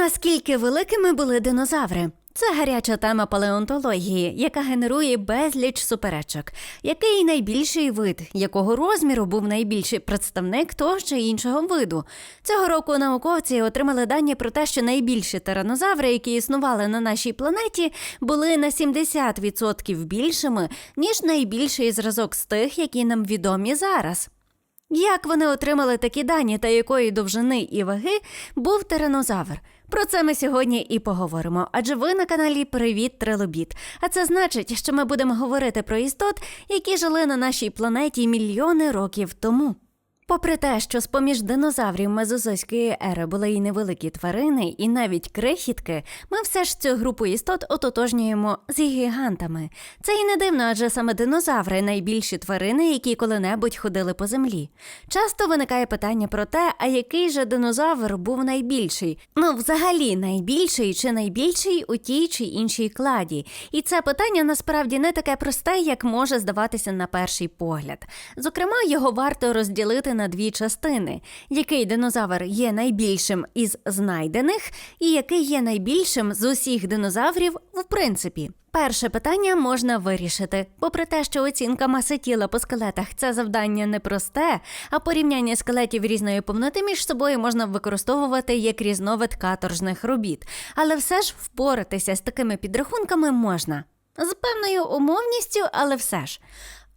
Наскільки великими були динозаври? Це гаряча тема палеонтології, яка генерує безліч суперечок. Який найбільший вид, якого розміру був найбільший представник того чи іншого виду? Цього року науковці отримали дані про те, що найбільші тиранозаври, які існували на нашій планеті, були на 70% більшими, ніж найбільший зразок з тих, які нам відомі зараз. Як вони отримали такі дані та якої довжини і ваги був тиранозавр? Про це ми сьогодні і поговоримо. Адже ви на каналі Привіт Трилобіт. А це значить, що ми будемо говорити про істот, які жили на нашій планеті мільйони років тому. Попри те, що з-поміж динозаврів мезозойської ери були і невеликі тварини, і навіть крихітки, ми все ж цю групу істот ототожнюємо з гігантами. Це і не дивно, адже саме динозаври найбільші тварини, які коли-небудь ходили по землі. Часто виникає питання про те, а який же динозавр був найбільший? Ну, взагалі, найбільший чи найбільший у тій чи іншій кладі. І це питання насправді не таке просте, як може здаватися на перший погляд. Зокрема, його варто розділити на дві частини: який динозавр є найбільшим із знайдених, і який є найбільшим з усіх динозаврів в принципі. Перше питання можна вирішити. Попри те, що оцінка маси тіла по скелетах це завдання непросте, а порівняння скелетів різної повноти між собою можна використовувати як різновид каторжних робіт, але все ж впоратися з такими підрахунками можна. З певною умовністю, але все ж.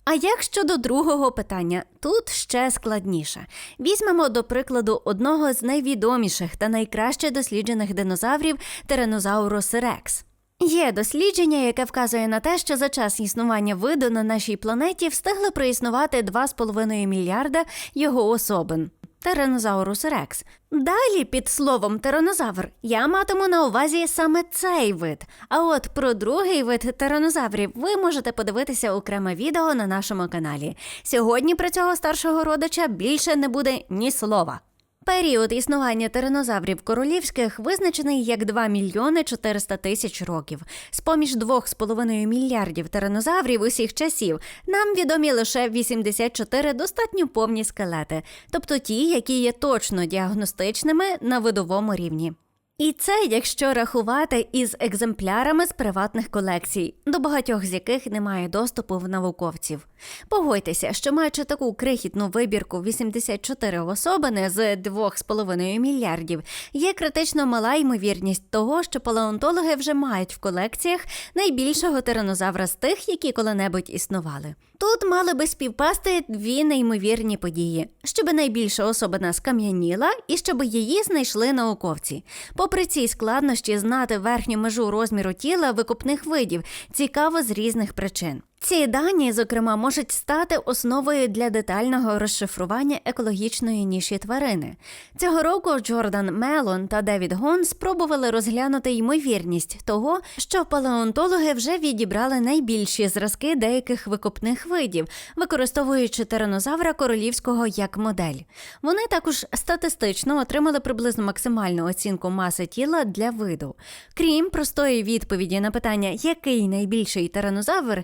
А як щодо другого питання, тут ще складніше. Візьмемо до прикладу одного з найвідоміших та найкраще досліджених динозаврів Тиранозаурус рекс. Є дослідження, яке вказує на те, що за час існування виду на нашій планеті встигли проіснувати 2,5 мільярда його особин. Тиранозаурус рекс. Далі під словом тиранозавр я матиму на увазі саме цей вид. А от про другий вид тиранозаврів ви можете подивитися окреме відео на нашому каналі. Сьогодні про цього старшого родича більше не буде ні слова. Період існування тиранозаврів королівських визначений як 2 мільйони 400 тисяч років. З поміж 2,5 мільярдів тиранозаврів усіх часів нам відомі лише 84 достатньо повні скелети, тобто ті, які є точно діагностичними на видовому рівні. І це якщо рахувати із екземплярами з приватних колекцій, до багатьох з яких немає доступу в науковців. Погодьтеся, що маючи таку крихітну вибірку 84 особини з 2,5 мільярдів, є критично мала ймовірність того, що палеонтологи вже мають в колекціях найбільшого тиранозавра з тих, які коли-небудь існували. Тут мали би співпасти дві неймовірні події: щоб найбільша особина скам'яніла і щоб її знайшли науковці. Попри ці складнощі, знати верхню межу розміру тіла викупних видів цікаво з різних причин. Ці дані, зокрема, можуть стати основою для детального розшифрування екологічної ніші тварини. Цього року Джордан Мелон та Девід Гон спробували розглянути ймовірність того, що палеонтологи вже відібрали найбільші зразки деяких викопних видів, використовуючи тиранозавра королівського як модель. Вони також статистично отримали приблизно максимальну оцінку маси тіла для виду. Крім простої відповіді на питання, який найбільший тиранозавр,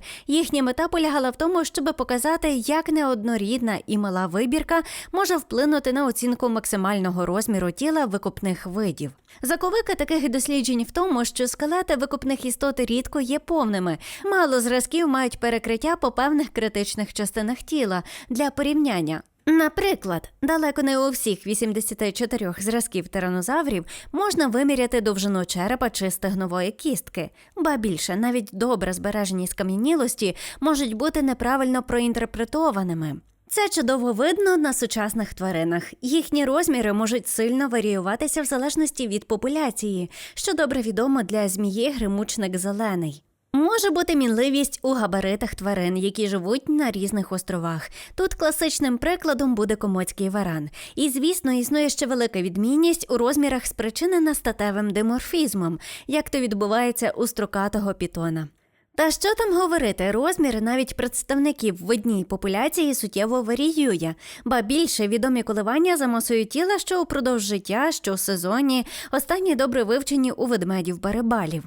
їхня мета полягала в тому, щоб показати, як неоднорідна і мала вибірка може вплинути на оцінку максимального розміру тіла викупних видів. Заковика таких досліджень в тому, що скелети викупних істот рідко є повними. Мало зразків мають перекриття по певних критичних частинах тіла для порівняння. Наприклад, далеко не у всіх 84 зразків тиранозаврів можна виміряти довжину черепа чи стегнової кістки, ба більше навіть добре збережені скам'янілості можуть бути неправильно проінтерпретованими. Це чудово видно на сучасних тваринах. Їхні розміри можуть сильно варіюватися в залежності від популяції, що добре відомо для змії гримучник зелений. Може бути мінливість у габаритах тварин, які живуть на різних островах. Тут класичним прикладом буде комоцький варан. І, звісно, існує ще велика відмінність у розмірах, спричинена статевим диморфізмом, як то відбувається у строкатого пітона. Та що там говорити, розмір навіть представників в одній популяції суттєво варіює, ба більше відомі коливання за масою тіла, що упродовж життя, що в сезоні, останні добре вивчені у ведмедів барибалів.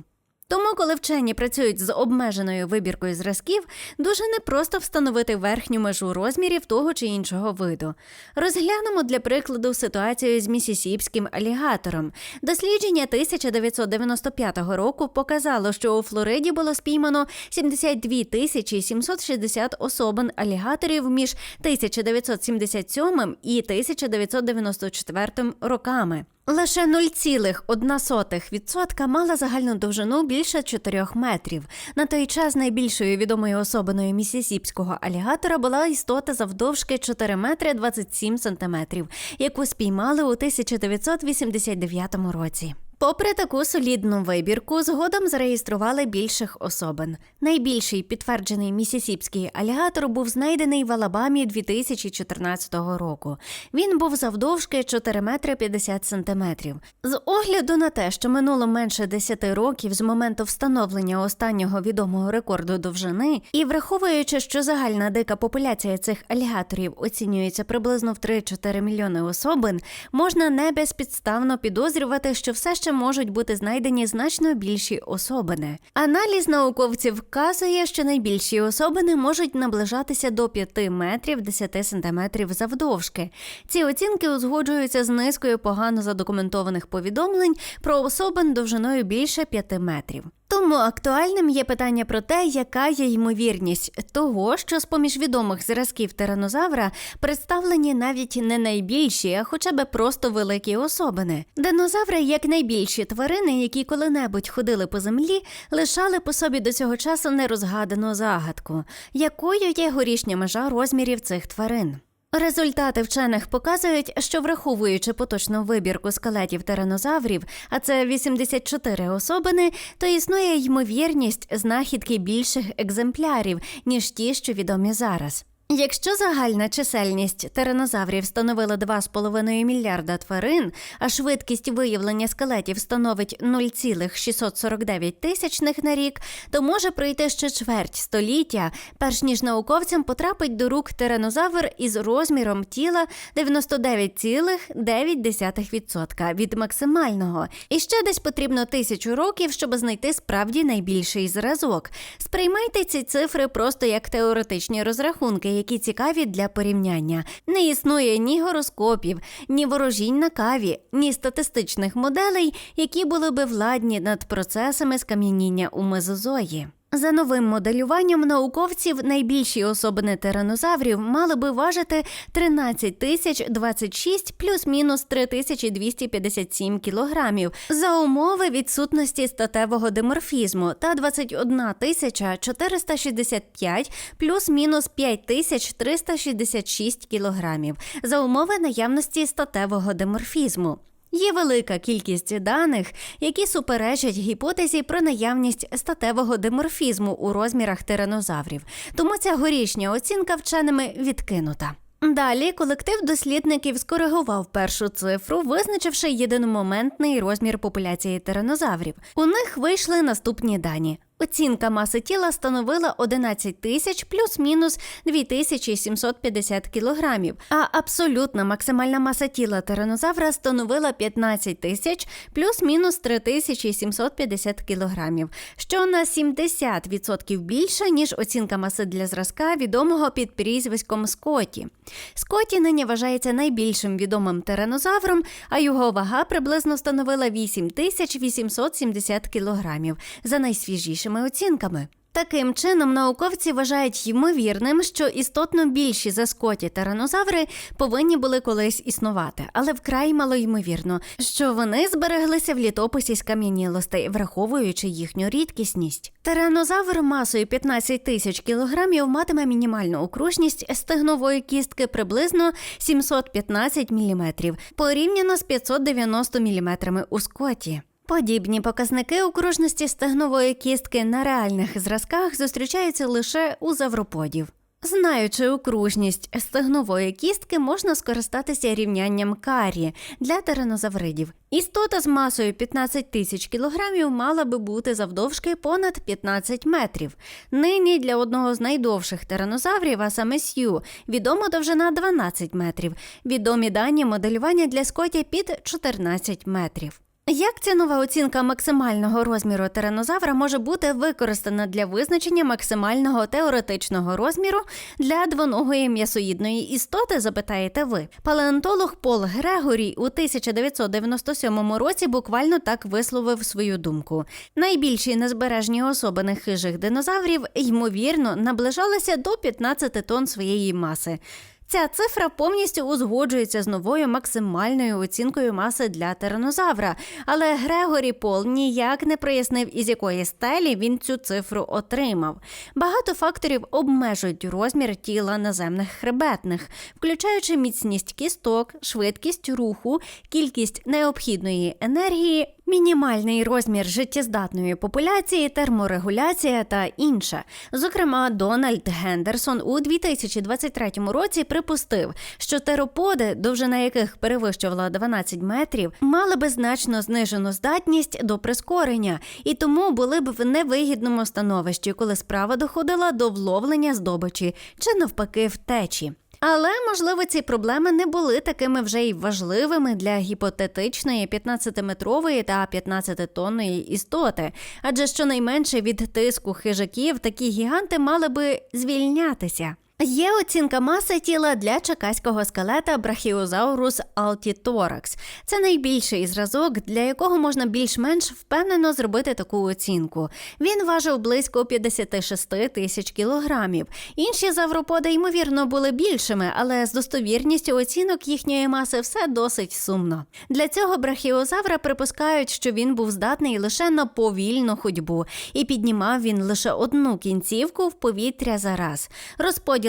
Тому, коли вчені працюють з обмеженою вибіркою зразків, дуже непросто встановити верхню межу розмірів того чи іншого виду. Розглянемо для прикладу ситуацію з місісіпським алігатором. Дослідження 1995 року показало, що у Флориді було спіймано 72 тисячі 760 особин алігаторів між 1977 і 1994 роками. Лише 0,1% мала загальну довжину більше 4 метрів. На той час найбільшою відомою особиною місісіпського алігатора була істота завдовжки 4 метри 27 сантиметрів, яку спіймали у 1989 році. Попри таку солідну вибірку, згодом зареєстрували більших особин. Найбільший підтверджений місісіпський алігатор був знайдений в Алабамі 2014 року. Він був завдовжки 4 метри 50 сантиметрів. З огляду на те, що минуло менше 10 років з моменту встановлення останнього відомого рекорду довжини, і враховуючи, що загальна дика популяція цих алігаторів оцінюється приблизно в 3-4 мільйони особин, можна не безпідставно підозрювати, що все ще можуть бути знайдені значно більші особини. Аналіз науковців вказує, що найбільші особини можуть наближатися до 5 метрів 10 сантиметрів завдовжки. Ці оцінки узгоджуються з низкою погано задокументованих повідомлень про особин довжиною більше 5 метрів. Тому актуальним є питання про те, яка є ймовірність того, що з поміж відомих зразків тиранозавра представлені навіть не найбільші, а хоча б просто великі особини. Динозаври, як найбільші тварини, які коли-небудь ходили по землі, лишали по собі до цього часу нерозгадану загадку, якою є горішня межа розмірів цих тварин. Результати вчених показують, що враховуючи поточну вибірку скелетів тиранозаврів, а це 84 особини, то існує ймовірність знахідки більших екземплярів, ніж ті, що відомі зараз. Якщо загальна чисельність тиранозаврів становила 2,5 мільярда тварин, а швидкість виявлення скелетів становить 0,649 тисячних на рік, то може пройти ще чверть століття, перш ніж науковцям потрапить до рук тиранозавр із розміром тіла 99,9% від максимального. І ще десь потрібно тисячу років, щоб знайти справді найбільший зразок. Сприймайте ці цифри просто як теоретичні розрахунки, які цікаві для порівняння. Не існує ні гороскопів, ні ворожінь на каві, ні статистичних моделей, які були би владні над процесами скам'яніння у мезозої. За новим моделюванням науковців найбільші особини тиранозаврів мали би важити 13 тисяч 26 плюс-мінус 3257 кілограмів за умови відсутності статевого диморфізму та 21 тисяча 465 плюс-мінус 5366 кілограмів за умови наявності статевого диморфізму. Є велика кількість даних, які суперечать гіпотезі про наявність статевого диморфізму у розмірах тиранозаврів, тому ця горішня оцінка вченими відкинута. Далі колектив дослідників скоригував першу цифру, визначивши єдиномоментний розмір популяції тиранозаврів. У них вийшли наступні дані. Оцінка маси тіла становила 11 тисяч плюс-мінус 2750 кілограмів, а абсолютна максимальна маса тіла тиранозавра становила 15 тисяч плюс-мінус 3750 кілограмів, що на 70% більше, ніж оцінка маси для зразка, відомого під прізвиськом Скотті. Скотті нині вважається найбільшим відомим тиранозавром, а його вага приблизно становила 8870 кілограмів за найсвіжішим оцінками. Таким чином, науковці вважають ймовірним, що істотно більші за скоті тиранозаври повинні були колись існувати, але вкрай малоймовірно, що вони збереглися в літописі скам'янілостей, враховуючи їхню рідкісність. Тиранозавр масою 15 тисяч кілограмів матиме мінімальну окружність стегнової кістки приблизно 715 мм, порівняно з 590 мм у скоті. Подібні показники окружності стегнової кістки на реальних зразках зустрічаються лише у завроподів. Знаючи окружність стегнової кістки, можна скористатися рівнянням карі для тиранозавридів. Істота з масою 15 тисяч кілограмів мала би бути завдовжки понад 15 метрів. Нині для одного з найдовших тиранозаврів, а саме Сью, відома довжина 12 метрів. Відомі дані моделювання для скоті під 14 метрів. Як ця нова оцінка максимального розміру тиранозавра може бути використана для визначення максимального теоретичного розміру для двоногої м'ясоїдної істоти, запитаєте ви? Палеонтолог Пол Грегорій у 1997 році буквально так висловив свою думку. Найбільші незбережні особини хижих динозаврів, ймовірно, наближалися до 15 тонн своєї маси. Ця цифра повністю узгоджується з новою максимальною оцінкою маси для тиранозавра, але Грегорі Пол ніяк не прояснив, із якої стелі він цю цифру отримав. Багато факторів обмежують розмір тіла наземних хребетних, включаючи міцність кісток, швидкість руху, кількість необхідної енергії. Мінімальний розмір життєздатної популяції, терморегуляція та інше. Зокрема, Дональд Гендерсон у 2023 році припустив, що тероподи, довжина яких перевищувала 12 метрів, мали би значно знижену здатність до прискорення, і тому були б в невигідному становищі, коли справа доходила до вловлення здобичі чи навпаки втечі. Але можливо ці проблеми не були такими вже й важливими для гіпотетичної 15-метрової та 15-тонної істоти, адже щонайменше від тиску хижаків такі гіганти мали би звільнятися. Є оцінка маси тіла для чекаського скелета Brachiosaurus altithorax. Це найбільший зразок, для якого можна більш-менш впевнено зробити таку оцінку. Він важив близько 56 тисяч кілограмів. Інші завроподи, ймовірно, були більшими, але з достовірністю оцінок їхньої маси все досить сумно. Для цього брахіозавра припускають, що він був здатний лише на повільну ходьбу, і піднімав він лише одну кінцівку в повітря за раз.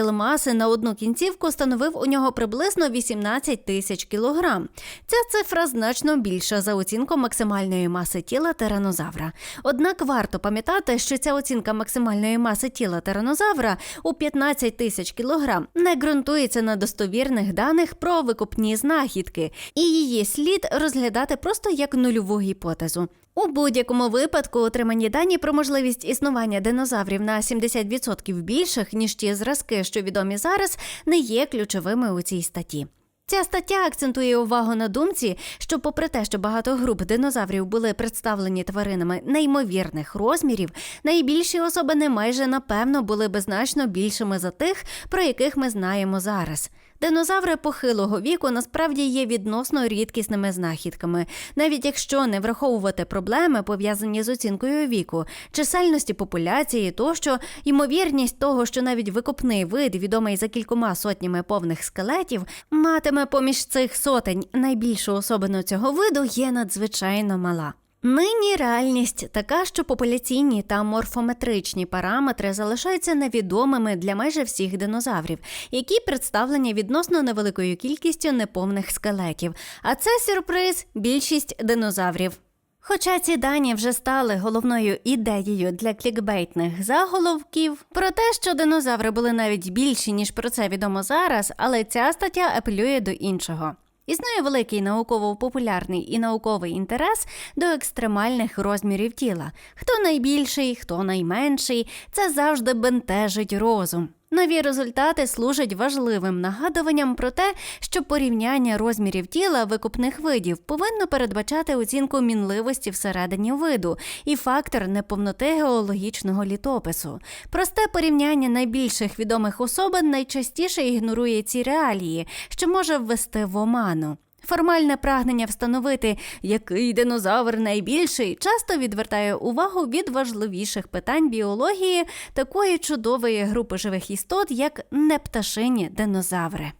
Розподіл на одну кінцівку становив у нього приблизно 18 тисяч кілограм. Ця цифра значно більша за оцінку максимальної маси тіла тиранозавра. Однак варто пам'ятати, що ця оцінка максимальної маси тіла тиранозавра у 15 тисяч кілограм не ґрунтується на достовірних даних про викупні знахідки, і її слід розглядати просто як нульову гіпотезу. У будь-якому випадку отримані дані про можливість існування динозаврів на 70% більших, ніж ті зразки, що відомі зараз, не є ключовими у цій статті. Ця стаття акцентує увагу на думці, що, попри те, що багато груп динозаврів були представлені тваринами неймовірних розмірів, найбільші особини майже напевно були би значно більшими за тих, про яких ми знаємо зараз. Динозаври похилого віку насправді є відносно рідкісними знахідками, навіть якщо не враховувати проблеми, пов'язані з оцінкою віку, чисельності популяції, тощо ймовірність того, що навіть викопний вид, відомий за кількома сотнями повних скелетів, матиме поміж цих сотень найбільшу особину цього виду, є надзвичайно мала. Нині реальність така, що популяційні та морфометричні параметри залишаються невідомими для майже всіх динозаврів, які представлені відносно невеликою кількістю неповних скелетів. А це сюрприз більшість динозаврів. Хоча ці дані вже стали головною ідеєю для клікбейтних заголовків про те, що динозаври були навіть більші, ніж про це відомо зараз, але ця стаття апелює до іншого. Існує великий науково-популярний і науковий інтерес до екстремальних розмірів тіла. Хто найбільший, хто найменший, це завжди бентежить розум. Нові результати служать важливим нагадуванням про те, що порівняння розмірів тіла викупних видів повинно передбачати оцінку мінливості всередині виду і фактор неповноти геологічного літопису. Просте порівняння найбільших відомих особин найчастіше ігнорує ці реалії, що може ввести в оману. Формальне прагнення встановити, який динозавр найбільший, часто відвертає увагу від важливіших питань біології такої чудової групи живих істот, як непташині динозаври.